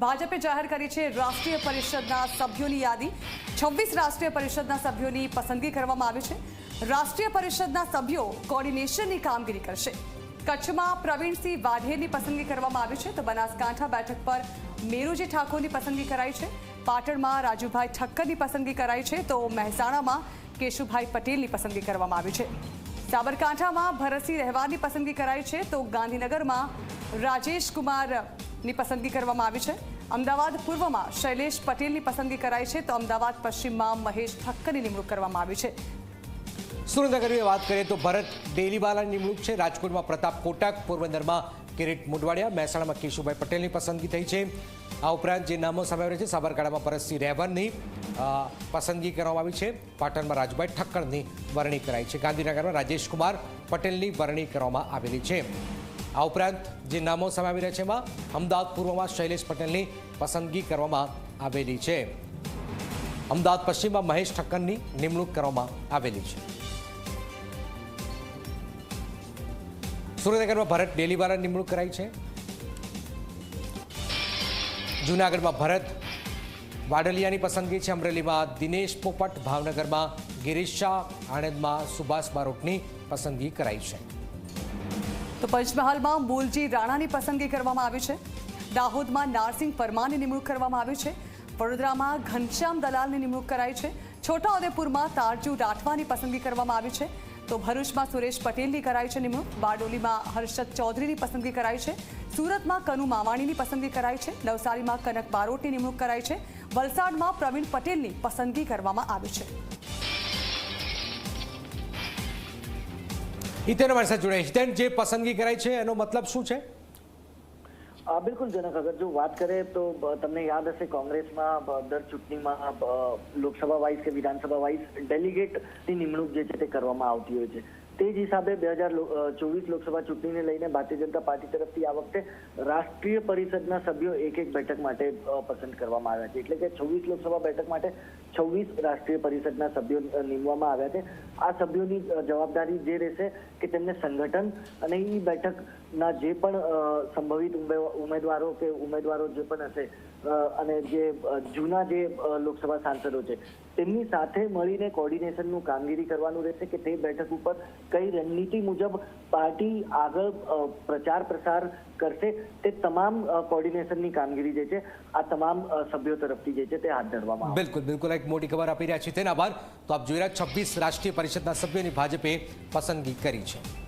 ભાજપે જાહેર કરી છે રાષ્ટ્રીય પરિષદના સભ્યોની યાદી. છવ્વીસ રાષ્ટ્રીય પરિષદના સભ્યોની પસંદગી કરવામાં આવી છે. રાષ્ટ્રીય પરિષદના સભ્યો કોર્ડિનેશનની કામગીરી કરશે. કચ્છમાં પ્રવીણસિંહ વાઢેરની પસંદગી કરવામાં આવી છે તો બનાસકાંઠા બેઠક પર મેરુજી ઠાકોરની પસંદગી કરાઈ છે. પાટણમાં રાજુભાઈ ઠક્કરની પસંદગી કરાઈ છે તો મહેસાણામાં કેશુભાઈ પટેલની પસંદગી કરવામાં આવી છે. સાબરકાંઠામાં ભરતસિંહ રહેવાની પસંદગી કરાઈ છે તો ગાંધીનગરમાં રાજેશ કુમારની પસંદગી કરવામાં આવી છે. અમદાવાદ પૂર્વમાં શૈલેષ પટેલની પસંદગી કરાઈ છે તો અમદાવાદ પશ્ચિમમાં મહેશ ઠક્કરની નિમણૂક કરવામાં આવી છે. સુરેન્દ્રનગરની વાત કરીએ તો ભરત ડેલીવાલાની નિમણૂક છે. રાજકોટમાં પ્રતાપ કોટક, પોરબંદરમાં કિરીટ મુંડવાડિયા મહેસાણામાં કેશુભાઈ પટેલની પસંદગી થઈ છે. આ ઉપરાંત જે નામો સામે આવ્યા છે, સાબરકાંઠામાં ભરતસિંહ રહેવરની પસંદગી કરવામાં આવી છે. પાટણમાં રાજભાઈ ઠક્કરની વરણી કરાઈ છે. ગાંધીનગરમાં રાજેશકુમાર પટેલની વરણી કરવામાં આવેલી છે. આ ઉપરાંત જે નામો સામે આવી રહ્યા છે એમાં અમદાવાદ પૂર્વમાં શૈલેષ પટેલની પસંદગી કરવામાં આવેલી છે. અમદાવાદ પશ્ચિમમાં મહેશ ઠક્કરની નિમણૂક કરવામાં આવેલી છે. સુરેન્દ્રનગરમાં ભરત ડેલીવાલા નિમણૂક કરાઈ છે. જૂનાગઢમાં ભરત વાડલિયાની પસંદગી છે. અમરેલીમાં દિનેશ પોપટ, ભાવનગરમાં ગિરીશ શાહ આણંદમાં સુભાષ બારોટની પસંદગી કરાઈ છે. તો પંચમહાલમાં મૂલજી રાણાની પસંદગી કરવામાં આવી છે. દાહોદમાં નારસિંહ પરમારની નિમણૂક કરવામાં આવી છે. વડોદરામાં ઘનશ્યામ દલાલની નિમણૂક કરાઈ છે. છોટાઉદેપુરમાં તારજુ રાઠવાની પસંદગી કરવામાં આવી છે. તો ભરૂચમાં સુરેશ પટેલની કરાઈ છે નિમણૂક. બારડોલીમાં હર્ષદ ચૌધરીની પસંદગી કરાઈ છે. સુરતમાં કનુ માવાણીની પસંદગી કરાઈ છે. નવસારીમાં કનક બારોટની નિમણૂક કરાઈ છે. વલસાડમાં પ્રવીણ પટેલની પસંદગી કરવામાં આવી છે. હિતેન અમારી સાથે જોડાય. હિતેન, જે પસંદગી કરાઈ છે, એનો મતલબ શું છે? બિલકુલ જનક, અગર જો વાત કરીએ તો તમને યાદ હશે કોંગ્રેસમાં દર ચૂંટણીમાં લોકસભા વાઇઝ કે વિધાનસભા વાઇઝ, ડેલિગેટની નિમણૂક જે છે તે કરવામાં આવતી હોય છે. તે જ હિસાબે બે હજાર ચોવીસ લોકસભા ચૂંટણીને લઈને ભારતીય જનતા પાર્ટી તરફથી આ વખતે રાષ્ટ્રીય પરિષદના સભ્યો એક એક બેઠક માટે પસંદ કરવામાં આવ્યા છે. એટલે કે છવ્વીસ લોકસભા બેઠક માટે છવ્વીસ રાષ્ટ્રીય પરિષદના સભ્યો નીમવામાં આવ્યા છે. આ સભ્યોની જવાબદારી જે રહેશે કે તેમને સંગઠન અને એ બેઠકના જે પણ સંભવિત ઉમેદવારો કે ઉમેદવારો જે પણ હશે અને જે જૂના જે લોકસભા સાંસદો છે, તેમની સાથે મળીને કોર્ડિનેશનનું કામગીરી કરવાનું રહેશે કે તે બેઠક ઉપર કઈ રણનીતિ મુજબ પાર્ટી આગળ પ્રચાર પ્રસાર કરશે, તે તમામ કોર્ડિનેશનની કામગીરી જે છે, આ તમામ સભ્યો તરફથી જે છે તે હાથ ધરવામાં બિલકુલ બિલકુલ. એક મોટી ખબર આપી રહ્યા છીએ તેના બાદ તો આપ જોઈ રહ્યા છવ્વીસ રાષ્ટ્રીય પરિષદના સભ્યોની ભાજપે પસંદગી કરી છે.